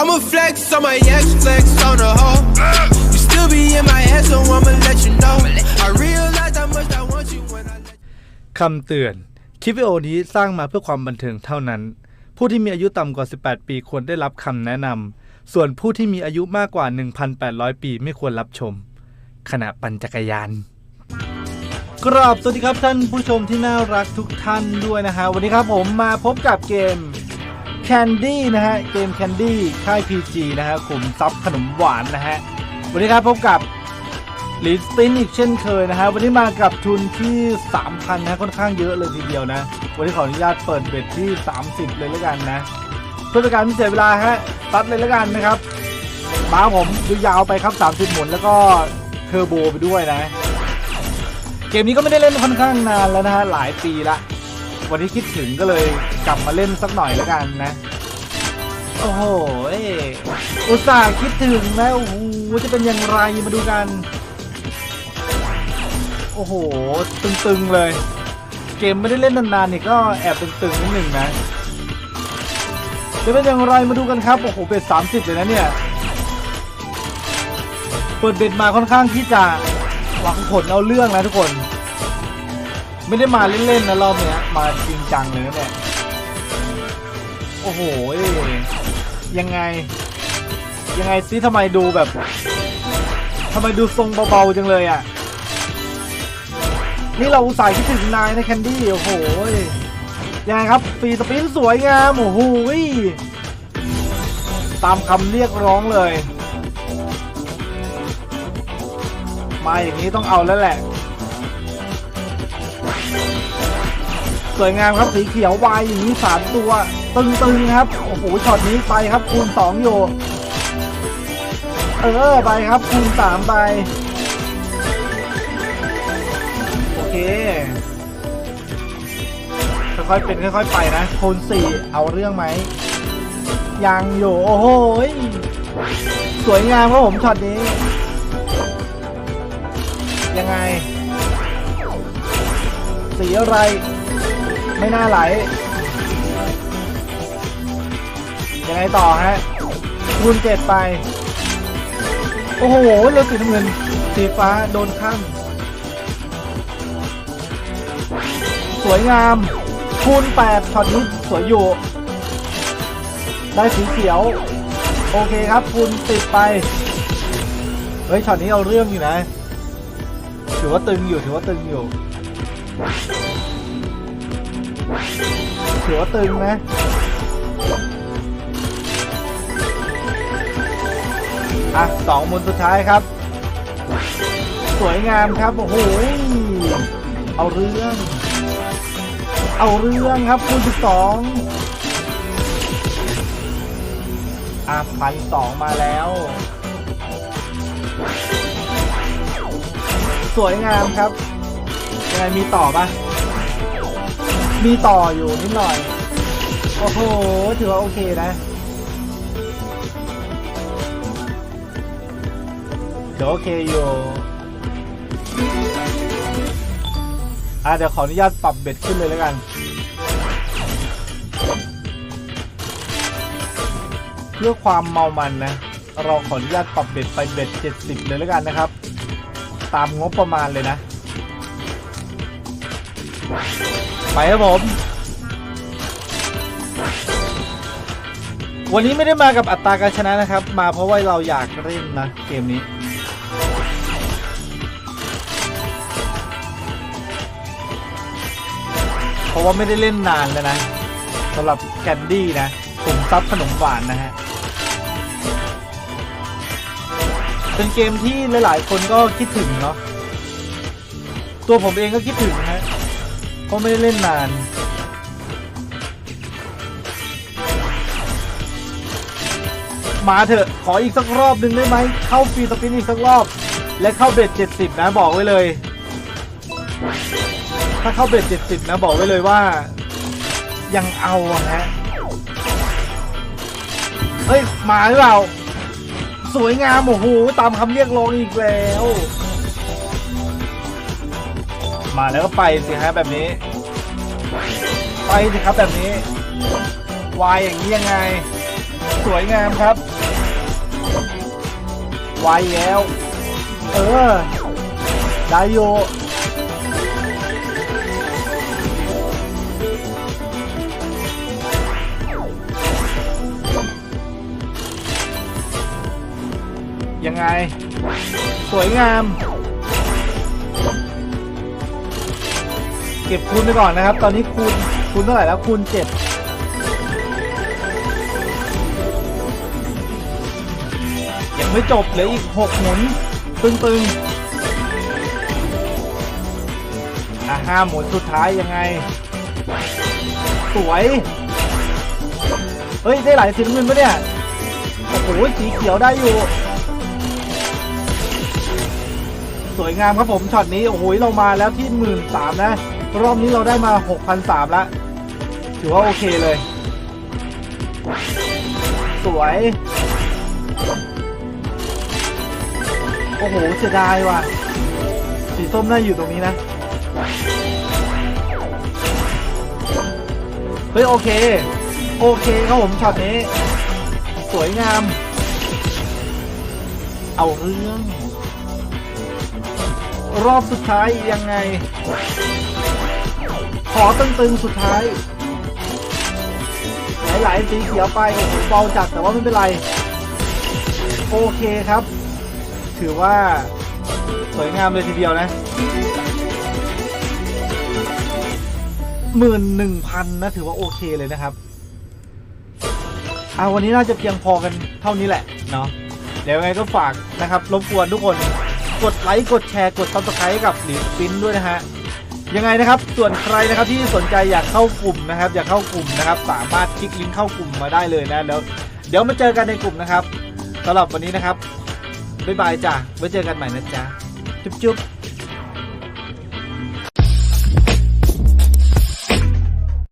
I'ma flex on my ex, flex on the hoe. You still be in my head, so I'ma let you know. I realize how much I want you when I let คำเตือน คลิปวิดีโอนี้สร้างมาเพื่อความบันเทิงเท่านั้น ผู้ที่มีอายุต่ำกว่า 18 ปีควรได้รับคำแนะนำ ส่วนผู้ที่มีอายุมากกว่า 1,800 ปีไม่ควรรับชม ขณะปั่นจักรยาน กราบสวัสดีครับท่านผู้ชมที่น่ารักทุกท่านด้วยนะฮะวันนี้ครับผมมาพบกับเกม Candy นะฮะเกม Candy ค่าย PG นะฮะขุมทรัพย์ขนมหวานนะฮะวันนี้ครับพบกับลีดสปินอีกเช่นเคยนะฮะวันนี้มากับทุนที่ 3,000นะค่อนข้างเยอะเลยทีเดียวนะ วันนี้ขออนุญาตเปิดเบ็ดที่ 30 เลยแล้วกันนะเพื่อเป็นการไม่เสียเวลาฮะตัดเลยแล้วกันนะครับมาผมดูยาวไปครับ 30 หมุนแล้วก็เทอร์โบไปด้วยนะ เกมนี้ก็ไม่ได้เล่นค่อนข้างนานแล้วนะฮะหลายปีละ วันนี้คิดถึงก็เลยกลับมาเล่นสักหน่อยแล้วกันนะ โอ้โหเอออุตส่าห์คิดถึงนะโอ้โหจะเป็นอย่างไรมาดูกัน โอ้โห ตึงๆเลย เกมไม่ได้เล่นนานๆนี่ก็แอบตึงๆนิดหนึ่งนะจะเป็นอย่างไรมาดูกันครับ โอ้โหเบ็ด30เลยนะเนี่ย เปิดเบ็ดมาค่อนข้างที่จะ หวังผลเอาเรื่องนะทุกคน ไม่ได้มาเล่นๆนะรอบเนี้ย มาจริงจังเลยนะเนี่ยโอ้โหยังไง ยังไงซิทำไมดูแบบทำไมดูทรงเบาๆจังเลยอะ นี่เราอุตส่าห์คิดถึงนายนะแคนดี้โอ้โหยังไงครับฟรีสปินสวยงามโอ้โหตามคำเรียกร้องเลย มาอย่างนี้ต้องเอาแล้วแหละ สวยงามครับสีเขียววายอย่างนี้สามตัวตึงๆครับ โอ้โหช็อตนี้ไปครับคูณสองอยู่เออไปครับคูณสามไป โอเคค่อยๆเป็นค่อยๆไปนะโคนสี่เอาเรื่องไหมยังอยู่โอ้โหสวยงามครับผมช็อตนี้ ยังไง สีอะไร ไม่น่าไหล ยังไงต่อฮะคูณเจ็ดไป โอ้โหเรือสีน้ำเงิน สีฟ้าโดนข้ามสวยงาม คูณ8ช็อตนี้สวยอยู่ ได้สีเขียว โอเคครับ คูณติดไป เฮ้ยช็อตนี้เอาเรื่องอยู่นะ ถือว่าตึงอยู่ถือว่าตึงอยู่ถือว่าตึงนะอะสองมุนสุดท้ายครับ สวยงามครับ โอ้โหเอาเรื่อง เอาเรื่องครับคูณสิบสองอะพันสองมาแล้ว สวยงามครับยังไงมีต่อปะมีต่ออยู่นิดหน่อย โอ้โห ถือว่าโอเคนะ เดี๋ยวโอเคอยู่ อะเดี๋ยวขออนุญาตปรับเบ็ดขึ้นเลยแล้วกันเพื่อความเมามันนะ เราขออนุญาตปรับเบ็ดไปเบ็ด 70 เลยแล้วกันนะครับ ตามงบประมาณเลยนะ ไปครับผม วันนี้ไม่ได้มากับอัตราการชนะนะครับ มาเพราะว่าเราอยากเล่นนะ เกมนี้เพราะว่าไม่ได้เล่นนานแล้วนะสำหรับแคนดี้นะกลุ่มซับขนมหวานนะฮะ เป็นเกมที่หลายๆ คนก็คิดถึงเนาะตัวผมเองก็คิดถึงฮะเพราะไม่ได้เล่นนาน มาเถอะขออีกสักรอบหนึ่งได้ไหม เข้าฟรีสปินอีกสักรอบ และเข้าเบ็ด70 นะบอกไว้เลย ถ้าเข้าเบ็ด70 นะบอกไว้เลยว่า ยังเอาอะฮะเฮ้ย มาหรือเปล่า สวยงามโอ้โหตามคำเรียกร้องอีกแล้ว มาแล้วก็ไปสิฮะแบบนี้ ไปสิครับแบบนี้ วายอย่างนี้ยังไง สวยงามครับ วายแล้ว เออ ได้โย ไง สวยงาม เก็บคูณไปก่อนนะครับ ตอนนี้คูณคูณเท่าไหร่แล้วคูณเจ็ดยังไม่จบเหลืออีกหกหมุน ตึงๆอะห้าหมุนสุดท้ายยังไง สวย เฮ้ย ได้หลายสีน้ำเงินปะเนี่ยโอ้โหสีเขียวได้อยู่ สวยงามครับผมช็อตนี้โอ้โหเรามาแล้วที่หมื่นสามนะ รอบนี้เราได้มาหกพันสามล้วถือว่าโอเคเลย สวย โอ้โหเสียดายว่ะ สีส้มน่าอยู่ตรงนี้นะ เฮ้ย โอเค โอเคครับผมช็อตนี้ สวยงาม เอาเรื่อง รอบสุดท้ายยังไง ขอตึงๆสุดท้าย หลายๆสีเขียวไปเบาจัดแต่ว่าไม่เป็นไร โอเคครับ ถือว่าสวยงามเลยทีเดียวนะหมื่นหนึ่งพันนะถือว่าโอเคเลยนะครับเอาวันนี้น่าจะเพียงพอกันเท่านี้แหละเนาะเดี๋ยวยังไงก็ฝากนะครับรบกวนทุกคน กดไลค์กดแชร์กดซับสไครต์กับหลิวปินด้วยนะฮะยังไงนะครับส่วนใครนะครับที่สนใจอยากเข้ากลุ่มนะครับ อยากเข้ากลุ่มนะครับ สามารถคลิกลิงก์เข้ากลุ่มมาได้เลยนะแล้วเดี๋ยวมาเจอกันในกลุ่มนะครับสำหรับวันนี้นะครับบ๊ายบายจ้ะไว้เจอกันใหม่นะจ๊ะจุ๊บจุ๊บ